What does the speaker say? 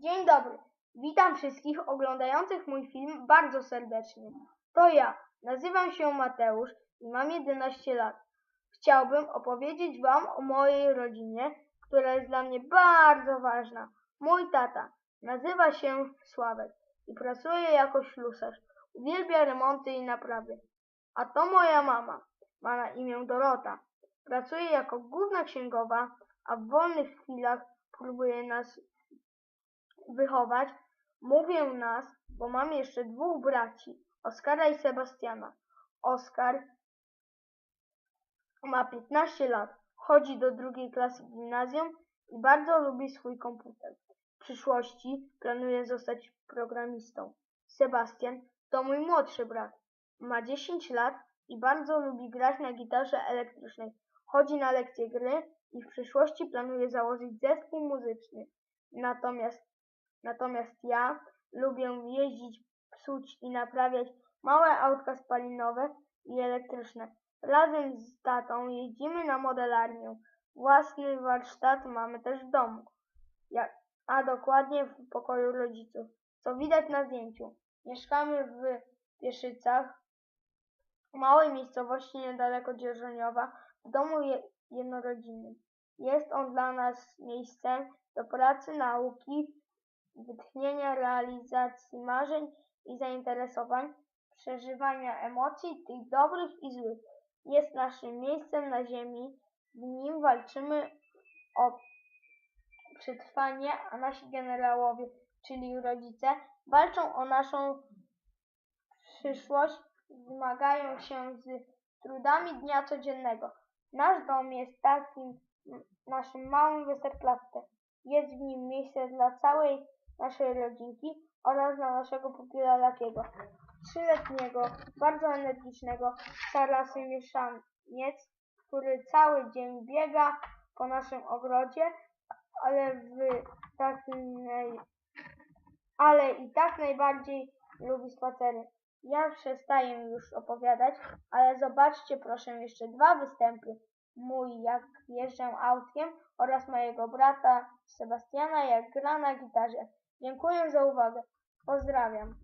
Dzień dobry. Witam wszystkich oglądających mój film bardzo serdecznie. To ja. Nazywam się Mateusz i mam 11 lat. Chciałbym opowiedzieć Wam o mojej rodzinie, która jest dla mnie bardzo ważna. Mój tata nazywa się Sławek i pracuje jako ślusarz. Uwielbia remonty i naprawy. A to moja mama. Ma na imię Dorota. Pracuje jako główna księgowa, a w wolnych chwilach próbuje nas wychować. Mówię nas, bo mam jeszcze dwóch braci, Oskara i Sebastiana. Oskar ma 15 lat, chodzi do drugiej klasy gimnazjum i bardzo lubi swój komputer. W przyszłości planuje zostać programistą. Sebastian to mój młodszy brat. Ma 10 lat i bardzo lubi grać na gitarze elektrycznej. Chodzi na lekcje gry i w przyszłości planuje założyć zespół muzyczny. Natomiast Natomiast ja lubię jeździć, psuć i naprawiać małe autka spalinowe i elektryczne. Razem z tatą jeździmy na modelarnię. Własny warsztat mamy też w domu, a dokładnie w pokoju rodziców, co widać na zdjęciu. Mieszkamy w Pieszycach, małej miejscowości niedaleko Dzierżoniowa, w domu je, jednorodzinnym. Jest on dla nas miejscem do pracy, nauki, wytchnienia, realizacji marzeń i zainteresowań, przeżywania emocji, tych dobrych i złych. Jest naszym miejscem na ziemi, w nim walczymy o przetrwanie, a nasi generałowie, czyli rodzice, walczą o naszą przyszłość, zmagają się z trudami dnia codziennego. Nasz dom jest takim naszym małym Westerplatte. Jest w nim miejsce dla całej naszej rodzinki oraz dla naszego pupila Lakiego. Trzyletniego, bardzo energicznego, sarasy mieszaniec, który cały dzień biega po naszym ogrodzie, ale w ale i tak najbardziej lubi spacery. Ja przestaję już opowiadać, ale zobaczcie proszę jeszcze dwa występy. Mój jak jeżdżę autkiem oraz mojego brata Sebastiana jak gra na gitarze. Dziękuję za uwagę. Pozdrawiam.